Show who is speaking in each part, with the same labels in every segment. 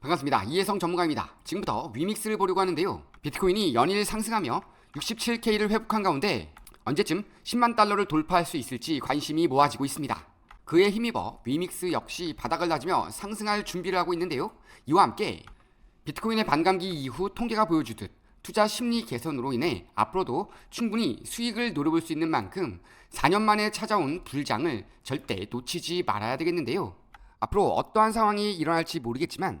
Speaker 1: 반갑습니다. 이혜성 전문가입니다. 지금부터 위믹스를 보려고 하는데요. 비트코인이 연일 상승하며 67K를 회복한 가운데 언제쯤 10만 달러를 돌파할 수 있을지 관심이 모아지고 있습니다. 그에 힘입어 위믹스 역시 바닥을 다지며 상승할 준비를 하고 있는데요. 이와 함께 비트코인의 반감기 이후 통계가 보여주듯 투자 심리 개선으로 인해 앞으로도 충분히 수익을 노려볼 수 있는 만큼 4년 만에 찾아온 불장을 절대 놓치지 말아야 되겠는데요. 앞으로 어떠한 상황이 일어날지 모르겠지만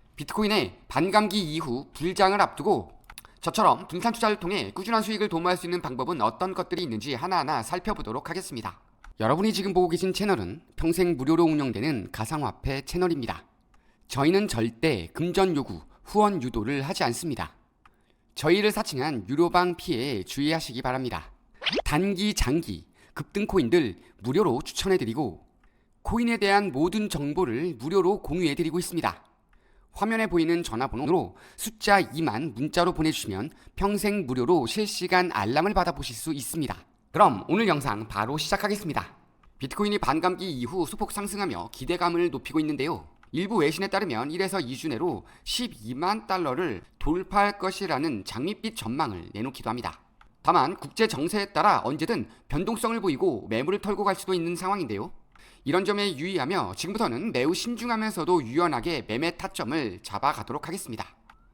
Speaker 1: 비트코인의 반감기 이후 불장을 앞두고 저처럼 분산 투자를 통해 꾸준한 수익을 도모할 수 있는 방법은 어떤 것들이 있는지 하나하나 살펴보도록 하겠습니다. 여러분이 지금 보고 계신 채널은 평생 무료로 운영되는 가상화폐 채널입니다. 저희는 절대 금전 요구, 후원 유도를 하지 않습니다. 저희를 사칭한 유료방 피해에 주의하시기 바랍니다. 단기, 장기, 급등 코인들 무료로 추천해드리고 코인에 대한 모든 정보를 무료로 공유해드리고 있습니다. 화면에 보이는 전화번호로 숫자 2만 문자로 보내주시면 평생 무료로 실시간 알람을 받아보실 수 있습니다. 그럼 오늘 영상 바로 시작하겠습니다. 비트코인이 반감기 이후 소폭 상승하며 기대감을 높이고 있는데요. 일부 외신에 따르면 1에서 2주 내로 12만 달러를 돌파할 것이라는 장밋빛 전망을 내놓기도 합니다. 다만 국제 정세에 따라 언제든 변동성을 보이고 매물을 털고 갈 수도 있는 상황인데요. 이런 점에 유의하며 지금부터는 매우 신중하면서도 유연하게 매매 타점을 잡아가도록 하겠습니다.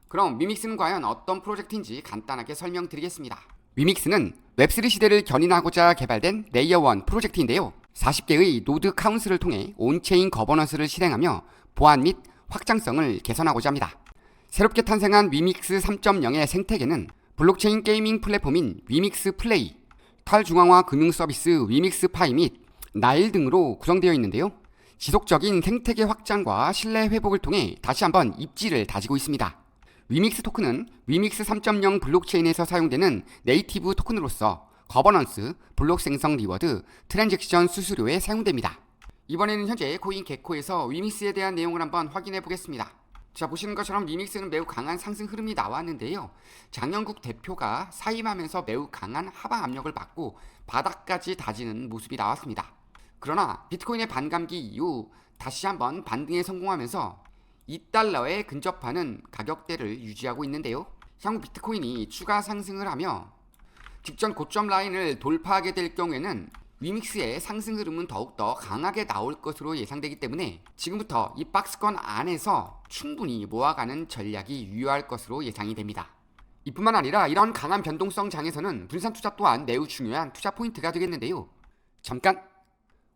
Speaker 1: 그럼 위믹스는 과연 어떤 프로젝트인지 간단하게 설명드리겠습니다. 위믹스는 웹3 시대를 견인하고자 개발된 레이어 1 프로젝트인데요. 40개의 노드 카운슬을 통해 온체인 거버넌스를 실행하며 보안 및 확장성을 개선하고자 합니다. 새롭게 탄생한 위믹스 3.0의 생태계는 블록체인 게이밍 플랫폼인 위믹스 플레이, 탈중앙화 금융 서비스 위믹스 파이 및 나일 등으로 구성되어 있는데요. 지속적인 생태계 확장과 신뢰 회복을 통해 다시 한번 입지를 다지고 있습니다. 위믹스 토큰은 위믹스 3.0 블록체인에서 사용되는 네이티브 토큰으로서 거버넌스, 블록 생성 리워드, 트랜잭션 수수료에 사용됩니다. 이번에는 현재 코인 개코에서 위믹스에 대한 내용을 한번 확인해 보겠습니다. 자 보시는 것처럼 위믹스는 매우 강한 상승 흐름이 나왔는데요. 장영국 대표가 사임하면서 매우 강한 하방 압력을 받고 바닥까지 다지는 모습이 나왔습니다. 그러나 비트코인의 반감기 이후 다시 한번 반등에 성공하면서 2달러에 근접하는 가격대를 유지하고 있는데요. 향후 비트코인이 추가 상승을 하며 직전 고점 라인을 돌파하게 될 경우에는 위믹스의 상승 흐름은 더욱더 강하게 나올 것으로 예상되기 때문에 지금부터 이 박스권 안에서 충분히 모아가는 전략이 유효할 것으로 예상이 됩니다. 이뿐만 아니라 이런 강한 변동성 장에서는 분산 투자 또한 매우 중요한 투자 포인트가 되겠는데요. 잠깐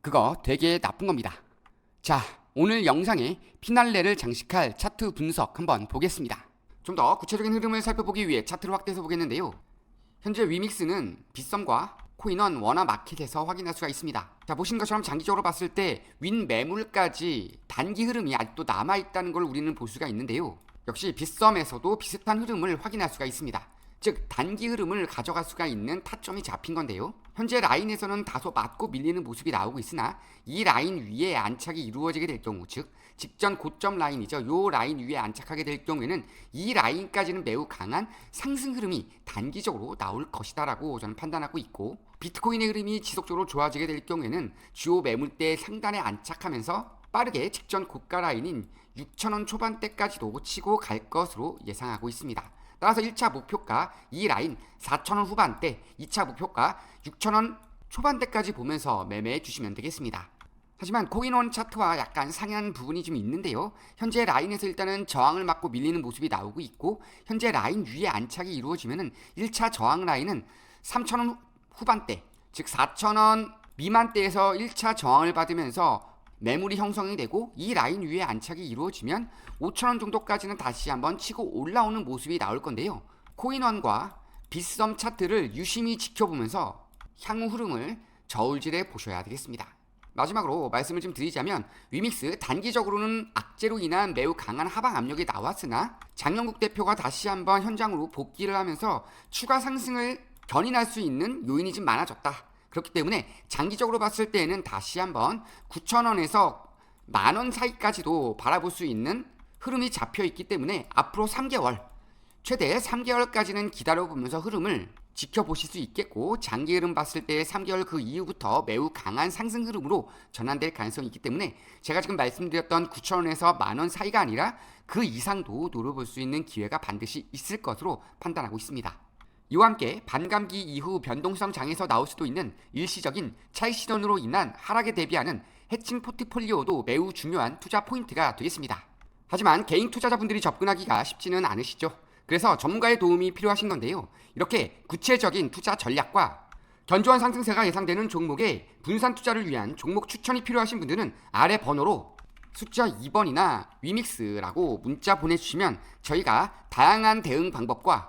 Speaker 1: 그거 되게 나쁜 겁니다. 자, 오늘 영상에 피날레를 장식할 차트 분석 한번 보겠습니다. 좀 더 구체적인 흐름을 살펴보기 위해 차트를 확대해서 보겠는데요. 현재 위믹스는 빗썸과 코인원 원화 마켓에서 확인할 수가 있습니다. 자, 보시는 것처럼 장기적으로 봤을 때 윈 매물까지 단기 흐름이 아직도 남아 있다는 걸 우리는 볼 수가 있는데요. 역시 빗썸에서도 비슷한 흐름을 확인할 수가 있습니다. 즉 단기 흐름을 가져갈 수가 있는 타점이 잡힌 건데요. 현재 라인에서는 다소 맞고 밀리는 모습이 나오고 있으나 이 라인 위에 안착이 이루어지게 될 경우 즉 직전 고점 라인이죠. 요 라인 위에 안착하게 될 경우에는 이 라인까지는 매우 강한 상승 흐름이 단기적으로 나올 것이다라고 저는 판단하고 있고 비트코인의 흐름이 지속적으로 좋아지게 될 경우에는 주요 매물대 상단에 안착하면서 빠르게 직전 고가 라인인 6천원 초반대까지도 치고 갈 것으로 예상하고 있습니다. 따라서 1차 목표가 이 라인 4천원 후반대, 2차 목표가 6천원 초반대까지 보면서 매매해 주시면 되겠습니다. 하지만 코인원 차트와 약간 상이한 부분이 좀 있는데요. 현재 라인에서 일단은 저항을 맞고 밀리는 모습이 나오고 있고 현재 라인 위에 안착이 이루어지면은 1차 저항 라인은 3,000원 후반대, 즉 4,000원 미만대에서 1차 저항을 받으면서 매물이 형성이 되고 이 라인 위에 안착이 이루어지면 5,000원 정도까지는 다시 한번 치고 올라오는 모습이 나올 건데요. 코인원과 빗썸 차트를 유심히 지켜보면서 향후 흐름을 저울질해 보셔야 되겠습니다. 마지막으로 말씀을 좀 드리자면 위믹스 단기적으로는 악재로 인한 매우 강한 하방 압력이 나왔으나 장영국 대표가 다시 한번 현장으로 복귀를 하면서 추가 상승을 견인할 수 있는 요인이 좀 많아졌다. 그렇기 때문에 장기적으로 봤을 때에는 다시 한번 9,000원에서 만 원 사이까지도 바라볼 수 있는 흐름이 잡혀 있기 때문에 앞으로 3개월 최대 3개월까지는 기다려보면서 흐름을 지켜보실 수 있겠고 장기 흐름 봤을 때 3개월 그 이후부터 매우 강한 상승 흐름으로 전환될 가능성이 있기 때문에 제가 지금 말씀드렸던 9,000원에서 만원 사이가 아니라 그 이상도 노려볼 수 있는 기회가 반드시 있을 것으로 판단하고 있습니다. 이와 함께 반감기 이후 변동성 장에서 나올 수도 있는 일시적인 차익 실현으로 인한 하락에 대비하는 해칭 포트폴리오도 매우 중요한 투자 포인트가 되겠습니다. 하지만 개인 투자자분들이 접근하기가 쉽지는 않으시죠. 그래서 전문가의 도움이 필요하신 건데요. 이렇게 구체적인 투자 전략과 견조한 상승세가 예상되는 종목에 분산 투자를 위한 종목 추천이 필요하신 분들은 아래 번호로 숫자 2번이나 위믹스라고 문자 보내주시면 저희가 다양한 대응 방법과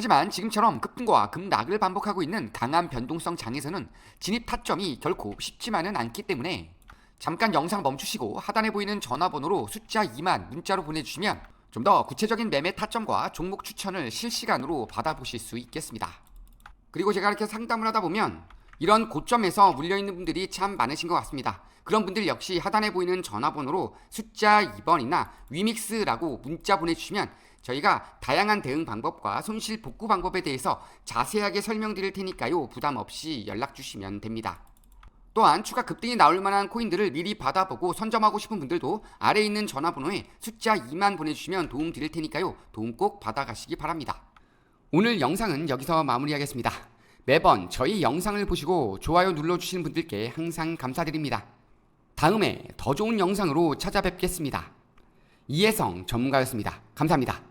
Speaker 1: 하지만 지금처럼 급등과 급락을 반복하고 있는 강한 변동성 장에서는 진입 타점이 결코 쉽지만은 않기 때문에 잠깐 영상 멈추시고 하단에 보이는 전화번호로 숫자 2만 문자로 보내주시면 좀 더 구체적인 매매 타점과 종목 추천을 실시간으로 받아보실 수 있겠습니다. 그리고 제가 이렇게 상담을 하다 보면 이런 고점에서 물려있는 분들이 참 많으신 것 같습니다. 그런 분들 역시 하단에 보이는 전화번호로 숫자 2번이나 위믹스라고 문자 보내주시면 저희가 다양한 대응 방법과 손실 복구 방법에 대해서 자세하게 설명드릴 테니까요. 부담 없이 연락 주시면 됩니다. 또한 추가 급등이 나올 만한 코인들을 미리 받아보고 선점하고 싶은 분들도 아래에 있는 전화번호에 숫자 2만 보내주시면 도움 드릴 테니까요. 도움 꼭 받아가시기 바랍니다. 오늘 영상은 여기서 마무리하겠습니다. 매번 저희 영상을 보시고 좋아요 눌러주시는 분들께 항상 감사드립니다. 다음에 더 좋은 영상으로 찾아뵙겠습니다. 이혜성 전문가였습니다. 감사합니다.